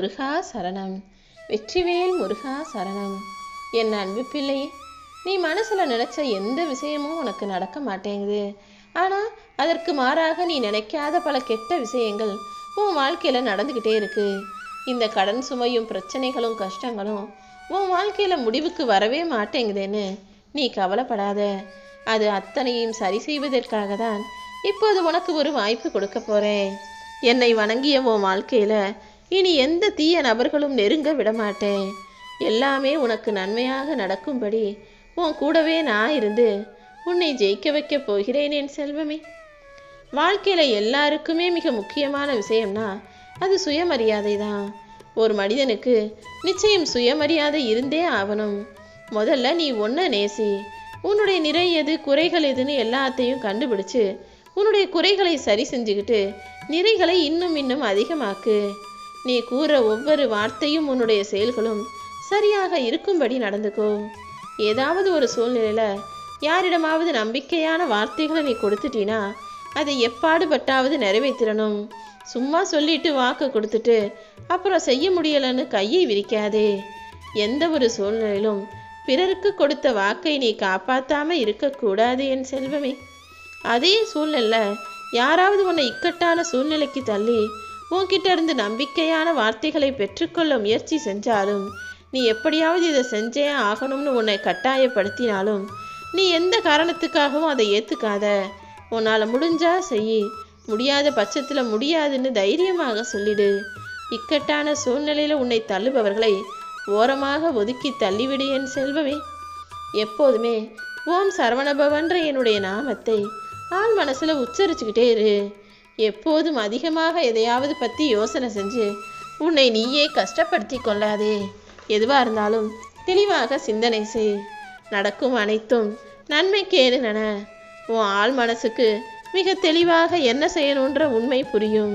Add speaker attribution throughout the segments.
Speaker 1: முருகா சரணம். வெற்றிவேல் முருகா சரணம். என் அன்பு பிள்ளையே நீ மனசுல நினைச்ச எந்த விஷயமும் உனக்கு நடக்க மாட்டேங்குது. ஆனா அதற்கு மாறாக நீ நினைக்காத பல கெட்ட விஷயங்கள் உன் வாழ்க்கையில நடந்துகிட்டே இருக்கு. இந்த கடன் சுமையும் பிரச்சனைகளும் கஷ்டங்களும் உன் வாழ்க்கையில முடிவுக்கு வரவே மாட்டேங்குதேன்னு நீ கவலைப்படாத. அது அத்தனையும் சரி செய்வதற்காக தான் இப்போது உனக்கு ஒரு வாய்ப்பு கொடுக்க போறேன். என்னை வணங்கிய உன் வாழ்க்கையில இனி எந்த தீய நபர்களும் நெருங்க விடமாட்டேன். எல்லாமே உனக்கு நன்மையாக நடக்கும்படி. உன் கூடவே நான் இருந்து உன்னை ஜெயிக்க வைக்க போகிறேன் என் செல்வமே. வாழ்க்கையில் எல்லாருக்குமே மிக முக்கியமான விஷயம்னா அது சுயமரியாதை தான் ஒரு மனிதனுக்கு நிச்சயம் சுயமரியாதை இருந்தே ஆகணும். முதல்ல நீ ஒன்றை நேசி உன்னுடைய நிறை எது குறைகள் எதுன்னு எல்லாத்தையும் கண்டுபிடிச்சு உன்னுடைய குறைகளை சரி செஞ்சுக்கிட்டு நிறைகளை இன்னும் இன்னும் அதிகமாக்கு. நீ கூற ஒவ்வொரு வார்த்தையும் உன்னுடைய செயல்களும் சரியாக இருக்கும்படி நடந்துக்கோ. ஏதாவது ஒரு சூழ்நிலையில யாரிடமாவது நம்பிக்கையான வார்த்தைகளை நீ கொடுத்துட்டீனா அதை எப்பாடுபட்டாவது நிறைவேற்றணும். சும்மா சொல்லிட்டு வாக்கு கொடுத்துட்டு அப்புறம் செய்ய முடியலன்னு கையை விரிக்காதே. எந்த ஒரு சூழ்நிலையிலும் பிறருக்கு கொடுத்த வாக்கை நீ காப்பாற்றாம இருக்கக்கூடாது என் செல்வமே. அதே சூழ்நிலை யாராவது உன்னை இக்கட்டான சூழ்நிலைக்கு தள்ளி உன்கிட்ட இருந்து நம்பிக்கையான வார்த்தைகளை பெற்றுக்கொள்ள முயற்சி செஞ்சாலும் நீ எப்படியாவது இதை செஞ்சே ஆகணும்னு உன்னை கட்டாயப்படுத்தினாலும் நீ எந்த காரணத்துக்காகவும் அதை ஏற்றுக்காத உன்னால் முடிஞ்சா செய். முடியாத பட்சத்தில் முடியாதுன்னு தைரியமாக சொல்லிடு. இக்கட்டான சூழ்நிலையில் உன்னை தள்ளுபவர்களை ஓரமாக ஒதுக்கி தள்ளிவிடு என் செல்வமே. எப்போதுமே ஓம் சரவணபவன்ற என்னுடைய நாமத்தை ஆள் மனசில் உச்சரிச்சுக்கிட்டே இரு. எப்போதும் அதிகமாக எதையாவது பற்றி யோசனை செஞ்சு உன்னை நீயே கஷ்டப்படுத்தி கொள்ளாதே. எதுவாக இருந்தாலும் தெளிவாக சிந்தனை செய். நடக்கும் அனைத்தும் நன்மைக்கேது நன உன் ஆள் மனசுக்கு மிக தெளிவாக என்ன செய்யணுன்ற உண்மை புரியும்.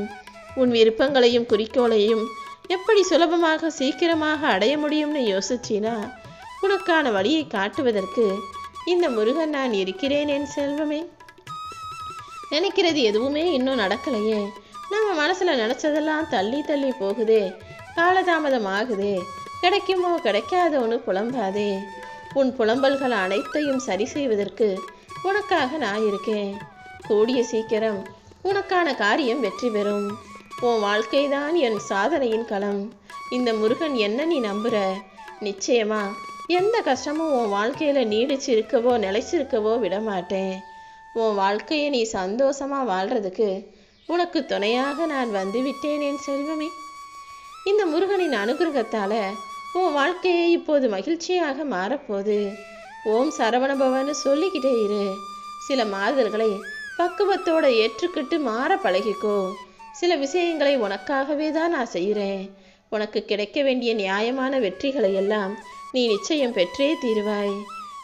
Speaker 1: உன் விருப்பங்களையும் குறிக்கோளையும் எப்படி சுலபமாக சீக்கிரமாக அடைய முடியும்னு யோசிச்சினா உனக்கான வழியை காட்டுவதற்கு இந்த முருகன் நான் இருக்கிறேன் என் செல்வமே. நினைக்கிறது எதுவுமே இன்னும் நடக்கலையே. நம்ம மனசுல நினைச்சதெல்லாம் தள்ளி தள்ளி போகுதே. காலதாமதம் ஆகுதே கிடைக்குமோ கிடைக்காதோன்னு புலம்பாதே. உன் புலம்பல்கள் அனைத்தையும் சரி செய்வதற்கு உனக்காக நான் இருக்கேன். கூடிய சீக்கிரம் உனக்கான காரியம் வெற்றி பெறும். உன் வாழ்க்கைதான் என் சாதனையின் களம். இந்த முருகன் என்ன நீ நம்புற? நிச்சயமா எந்த கஷ்டமும் உன் வாழ்க்கையில நீடிச்சு இருக்கவோ நிலைச்சிருக்கவோ விட மாட்டேன் உன் வாழ்க்கையை நீ சந்தோஷமா வாழ்றதுக்கு உனக்கு துணையாக நான் வந்து விட்டேன் என் செல்வமே. இந்த முருகனின் அனுகிரகத்தால உன் வாழ்க்கையை இப்போது மகிழ்ச்சியாக மாறப்போகுது. ஓம் சரவணபவன்னு சொல்லிக்கிட்டே இரு. சில மாறுதல்களை பக்குவத்தோட ஏற்றுக்கிட்டு மாற பழகிக்கோ. சில விஷயங்களை உனக்காகவே தான் நான் செய்கிறேன் உனக்கு கிடைக்க வேண்டிய நியாயமான வெற்றிகளை எல்லாம் நீ நிச்சயம் பெற்றே தீருவாய்.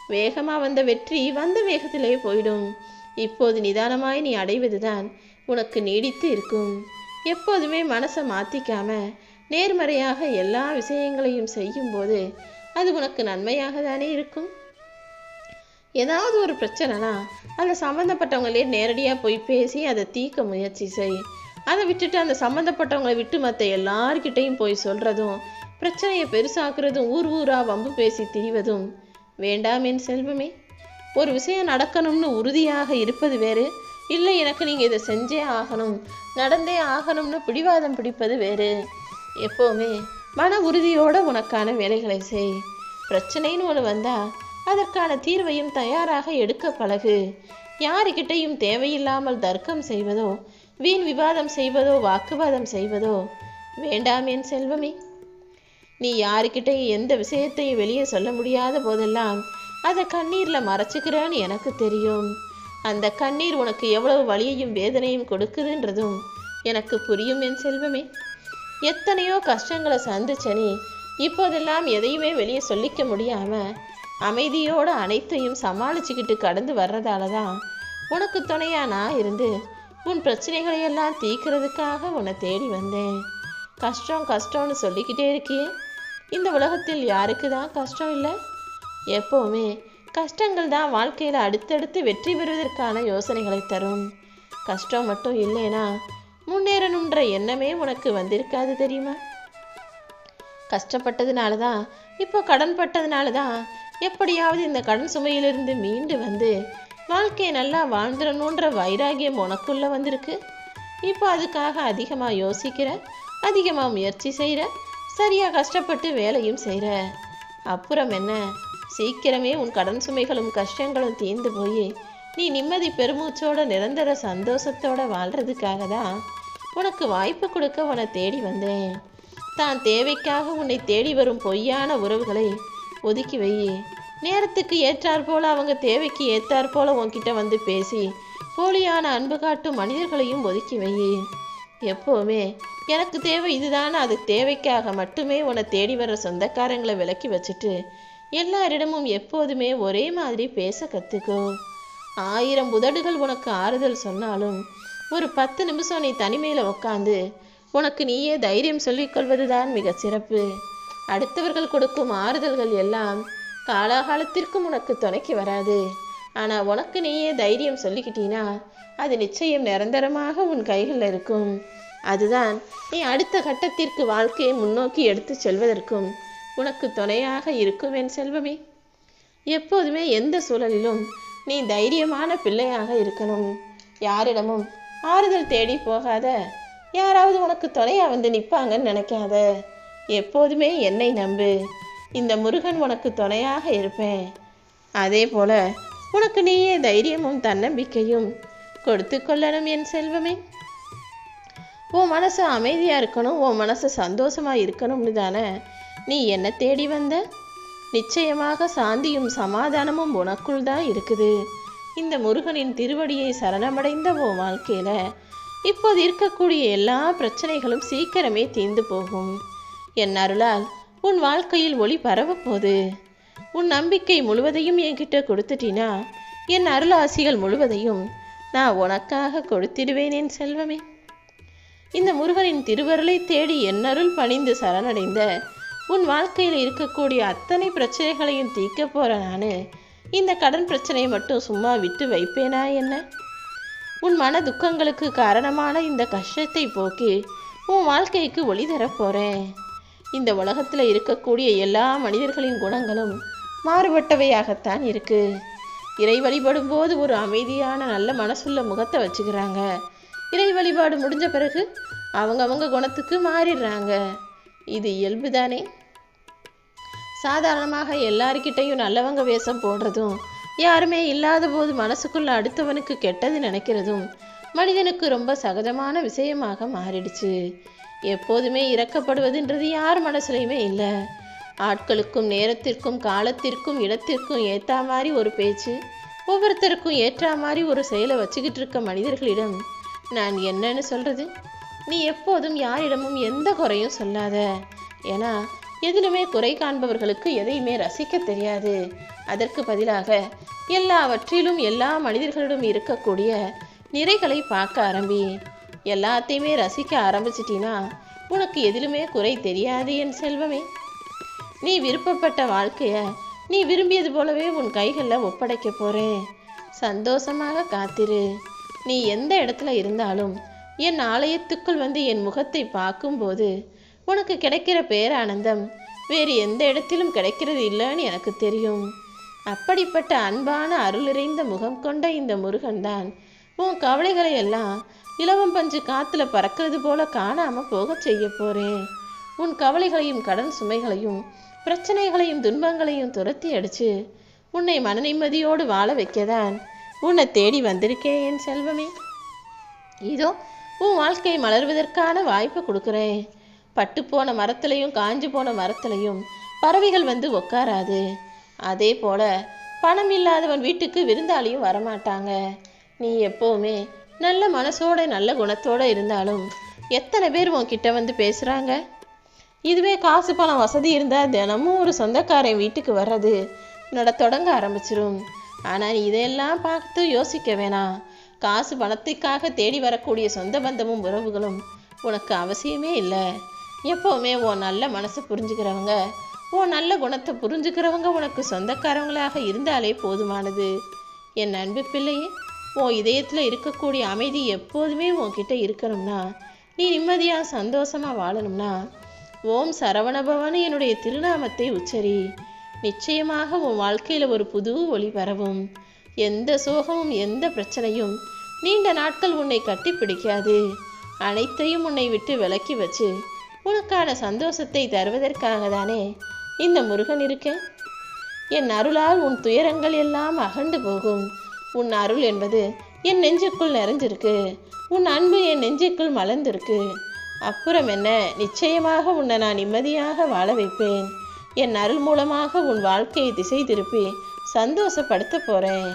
Speaker 1: வேகமாக வந்த வெற்றி வந்த வேகத்திலே போயிடும். இப்போது நிதானமாய் நீ அடைவதுதான் உனக்கு நீடித்து இருக்கும். எப்போதுமே மனசை மாத்திக்காம நேர்மறையாக எல்லா விஷயங்களையும் செய்யும்போது அது உனக்கு நன்மையாக தானே இருக்கும்? ஏதாவது ஒரு பிரச்சனைனா அந்த சம்மந்தப்பட்டவங்களே நேரடியாக போய் பேசி அதை தீர்க்க முயற்சி செய். அதை விட்டுட்டு அந்த சம்மந்தப்பட்டவங்களை விட்டு மற்ற எல்லார்கிட்டையும் போய் சொல்கிறதும் பிரச்சனையை பெருசாக்குறதும் ஊர் ஊராக வம்பு பேசி திரிவதும் வேண்டாம் என் செல்வமே. ஒரு விஷயம் நடக்கணும்னு உறுதியாக இருப்பது வேறு. இல்லை எனக்கு நீங்கள் இதை செஞ்சே ஆகணும். நடந்தே ஆகணும்னு பிடிவாதம் பிடிப்பது வேறு. எப்போவுமே மன உறுதியோடு உனக்கான வேலைகளை செய். பிரச்சனைன்னு ஒன்று வந்தால் அதற்கான தீர்வையும் தயாராக எடுக்க பழகு. யாருக்கிட்டையும் தேவையில்லாமல் தர்க்கம் செய்வதோ வீண் விவாதம் செய்வதோ வாக்குவாதம் செய்வதோ வேண்டாம் என் செல்வமே. நீ யாருக்கிட்டையும் எந்த விஷயத்தையும் வெளியே சொல்ல முடியாத போதெல்லாம் அதை கண்ணீர்ல மறைச்சுக்கிறேன்னு எனக்கு தெரியும். அந்த கண்ணீர் உனக்கு எவ்வளவு வலியையும் வேதனையும் கொடுக்குதுன்றதும் எனக்கு புரியும் என் செல்வமே. எத்தனையோ கஷ்டங்களை சந்திச்ச இப்போதெல்லாம் எதையுமே வெளியே சொல்லிக்க முடியாம அமைதியோடு அனைத்தையும் சமாளிச்சுக்கிட்டு கடந்து வர்றதால தான் உனக்கு துணையா நான் இருந்து உன் பிரச்சனைகளையெல்லாம் தீக்கிறதுக்காக உன்னை தேடி வந்தேன். கஷ்டம் கஷ்டம்னு சொல்லிக்கிட்டே இருக்கியே. இந்த உலகத்தில் யாருக்கு தான் கஷ்டம் இல்லை? எப்போவுமே கஷ்டங்கள் தான் வாழ்க்கையில் அடுத்தடுத்து வெற்றி பெறுவதற்கான யோசனைகளை தரும். கஷ்டம் மட்டும் இல்லைனா முன்னேறணுன்ற எண்ணமே உனக்கு வந்திருக்காது தெரியுமா? கஷ்டப்பட்டதுனால தான் இப்போ கடன் பட்டதுனால தான் எப்படியாவது இந்த கடன் சுமையிலிருந்து மீண்டு வந்து வாழ்க்கையை நல்லா வாழ்ந்துடணுன்ற வைராகியம் உனக்குள்ள வந்திருக்கு. இப்போ அதுக்காக அதிகமாக யோசிக்கிற அதிகமாக முயற்சி செய்கிற சரியாக கஷ்டப்பட்டு வேலையும் செய்கிற அப்புறம் என்ன? சீக்கிரமே உன் கடன் சுமைகளும் கஷ்டங்களும் தீர்ந்து போய். நீ நிம்மதி பெருமூச்சோட நிரந்தர சந்தோஷத்தோட வாழ்றதுக்காக தான் உனக்கு வாய்ப்பு கொடுக்க உன்னை தேடி வந்தேன். தான் தேவைக்காக உன்னை தேடி வரும் பொய்யான உறவுகளை ஒதுக்கி வை நேரத்துக்கு ஏற்றாற்போல் அவங்க தேவைக்கு ஏற்றாற்போல் உன்கிட்ட வந்து பேசி போலியான அன்பு காட்டும் மனிதர்களையும் ஒதுக்கி வை எப்போவுமே எனக்கு தேவை இதுதான் அது தேவைக்காக மட்டுமே உன்னை தேடி வர்ற சொந்தக்காரங்களை விலக்கி வச்சுட்டு எல்லாரிடமும் எப்போதுமே ஒரே மாதிரி பேச கற்றுக்கோ ஆயிரம் உதடுகள் உனக்கு ஆறுதல் சொன்னாலும் ஒரு பத்து நிமிஷம் நீ தனிமையில் உட்காந்து உனக்கு நீயே தைரியம் சொல்லிக்கொள்வதுதான் மிக சிறப்பு. அடுத்தவர்கள் கொடுக்கும் ஆறுதல்கள் எல்லாம் காலாகாலத்திற்கும் உனக்கு துணைக்கு வராது. ஆனால் உனக்கு நீயே தைரியம் சொல்லிக்கிட்டீனா அது நிச்சயம் நிரந்தரமாக உன் கைகளில் இருக்கும். அதுதான் நீ அடுத்த கட்டத்திற்கு வாழ்க்கையை முன்னோக்கி எடுத்து செல்வதற்கும் உனக்கு துணையாக இருக்கும் என் செல்வமே. எப்போதுமே எந்த சூழலிலும் நீ தைரியமான பிள்ளையாக இருக்கணும். யாரிடமும் ஆறுதல் தேடி போகாத. யாராவது உனக்கு துணையாக வந்து நிற்பாங்கன்னு நினைக்காத. எப்போதுமே என்னை நம்பு. இந்த முருகன் உனக்கு துணையாக இருப்பேன். அதே போல உனக்கு நீயே தைரியமும் தன்னம்பிக்கையும் கொடுத்து கொள்ளணும் என் செல்வமே. உன் மனசு அமைதியாக இருக்கணும். உன் மனசு சந்தோஷமாக இருக்கணும்னு தானே நீ என்ன தேடி வந்த? நிச்சயமாக சாந்தியும் சமாதானமும் உனக்குள் தான் இருக்குது. இந்த முருகனின் திருவடியை சரணமடைந்த உன் வாழ்க்கையில் இப்போது இருக்கக்கூடிய எல்லா பிரச்சனைகளும் சீக்கிரமே தீர்ந்து போகும். என் அருளால் உன் வாழ்க்கையில் ஒளி பரவப்போகுது உன் நம்பிக்கை முழுவதையும் என்கிட்ட கொடுத்துட்டினா என் அருளாசிகள் முழுவதையும் நான் உனக்காக கொடுத்திடுவேன் என் செல்வமே. இந்த முருகனின் திருவருளை தேடி என்னருள் பணிந்து சரணடைந்த உன் வாழ்க்கையில் இருக்கக்கூடிய அத்தனை பிரச்சனைகளையும் தீர்க்க போகிறேன் நான் இந்த கடன் பிரச்சனையை மட்டும் சும்மா விட்டு வைப்பேனா என்ன? உன் மன துக்கங்களுக்கு காரணமான இந்த கஷ்டத்தை போக்கி உன் வாழ்க்கைக்கு ஒளி தரப்போகிறேன் இந்த உலகத்தில் இருக்கக்கூடிய எல்லா மனிதர்களின் குணங்களும் மாறுபட்டவையாகத்தான் இருக்கு. இறை வழிபடும் போது ஒரு அமைதியான நல்ல மனசுள்ள முகத்தை வச்சுக்கிறாங்க. இறை வழிபாடு முடிஞ்ச பிறகு அவங்கவுங்க குணத்துக்கு மாறிடுறாங்க. இது இயல்புதானே? சாதாரணமாக எல்லார்கிட்டையும் நல்லவங்க வேஷம் போடுறதும் யாருமே இல்லாத போது மனசுக்குள்ள அடுத்தவனுக்கு கெட்டது நினைக்கிறதும் மனிதனுக்கு ரொம்ப சகஜமான விஷயமாக மாறிடுச்சு. எப்போதுமே இறக்கப்படுவதுன்றது யார் மனசுலையுமே இல்லை. ஆட்களுக்கும் நேரத்திற்கும் காலத்திற்கும் இடத்திற்கும் ஏற்றா மாதிரி ஒரு பேச்சு ஒவ்வொருத்தருக்கும் ஏற்றா மாதிரி ஒரு செயலை வச்சுக்கிட்டு இருக்க மனிதர்களிடம் நான் என்னன்னு சொல்றது? நீ எப்போதும் யாரிடமும் எந்த குறையும் சொல்லாத. ஏன்னா எதிலுமே குறை காண்பவர்களுக்கு எதையுமே ரசிக்க தெரியாது. அதற்கு பதிலாக எல்லாவற்றிலும் எல்லா மனிதர்களிடம் இருக்கக்கூடிய நிறைகளை பார்க்க ஆரம்பி. எல்லாத்தையுமே ரசிக்க ஆரம்பிச்சிட்டினா உனக்கு எதிலுமே குறை தெரியாது என் செல்வமே. நீ விருப்பப்பட்ட வாழ்க்கையை நீ விரும்பியது போலவே உன் கைகளில் ஒப்படைக்க போகிறேன் சந்தோஷமாக காத்திரு. நீ எந்த இடத்துல இருந்தாலும் என் ஆலயத்துக்குள் வந்து என் முகத்தை பார்க்கும்போது உனக்கு கிடைக்கிற பேரானந்தம் வேறு எந்த இடத்திலும் கிடைக்கிறது இல்லைன்னு எனக்கு தெரியும். அப்படிப்பட்ட அன்பான அருளிறைந்த முகம் கொண்ட இந்த முருகன்தான். உன் கவலைகளை எல்லாம் இலவம் பஞ்சு காத்துல பறக்கிறது போல காணாம போகச் செய்ய போறேன் உன் கவலைகளையும் கடன் சுமைகளையும் பிரச்சனைகளையும் துன்பங்களையும் துரத்தி அடிச்சு உன்னை மன நிம்மதியோடு வாழ வைக்கதான் உன்னை தேடி வந்திருக்கேன் என் செல்வமே. இதோ உன் வாழ்க்கை மலர்வதற்கான வாய்ப்பை கொடுக்குறேன். பட்டு போன மரத்துலையும் காஞ்சு போன மரத்துலையும் பறவைகள் வந்து உட்காராது அதே போல பணம் இல்லாதவன் வீட்டுக்கு விருந்தாளியும் வரமாட்டாங்க. நீ எப்போவுமே நல்ல மனசோட நல்ல குணத்தோட இருந்தாலும் எத்தனை பேர் உன்கிட்ட வந்து பேசுறாங்க? இதுவே காசு பணம் வசதி இருந்தால் தினமும் ஒரு சொந்தக்காரன் வீட்டுக்கு வர்றது நட தொடங்க ஆரம்பிச்சிரும். ஆனால் இதையெல்லாம் பார்த்து யோசிக்க வேணாம். காசு பணத்துக்காக தேடி வரக்கூடிய சொந்த பந்தமும் உறவுகளும் உனக்கு அவசியமே இல்லை. எப்போவுமே உன் நல்ல மனசை புரிஞ்சுக்கிறவங்க உன் நல்ல குணத்தை புரிஞ்சுக்கிறவங்க உனக்கு சொந்தக்காரவங்களாக இருந்தாலே போதுமானது. என் அன்பு பிள்ளையே உன் இதயத்தில் இருக்கக்கூடிய அமைதி எப்போதுமே உன்கிட்ட இருக்கணும்னா நீ நிம்மதியாக சந்தோஷமாக வாழணும்னா ஓம் சரவணபவன் என்னுடைய திருநாமத்தை உச்சரி. நிச்சயமாக உன் வாழ்க்கையில் ஒரு புது ஒளி பரவும் எந்த சோகமும் எந்த பிரச்சனையும் நீண்ட நாட்கள் உன்னை கட்டிப்பிடிக்காது அனைத்தையும் உன்னை விட்டு விலக்கி வச்சு உனக்கான சந்தோஷத்தை தருவதற்காக தானே இந்த முருகன் இருக்க? என் அருளால் உன் துயரங்கள் எல்லாம் அகண்டு போகும். உன் அருள் என்பது என் நெஞ்சுக்குள் நிறைஞ்சிருக்கு. உன் அன்பு என் நெஞ்சுக்குள் மலர்ந்திருக்கு. அப்புறம் என்ன? நிச்சயமாக உன்னை நான் நிம்மதியாக வாழ வைப்பேன். என் அருள் மூலமாக உன் வாழ்க்கையை திசை திருப்பி சந்தோஷப்படுத்த போகிறேன்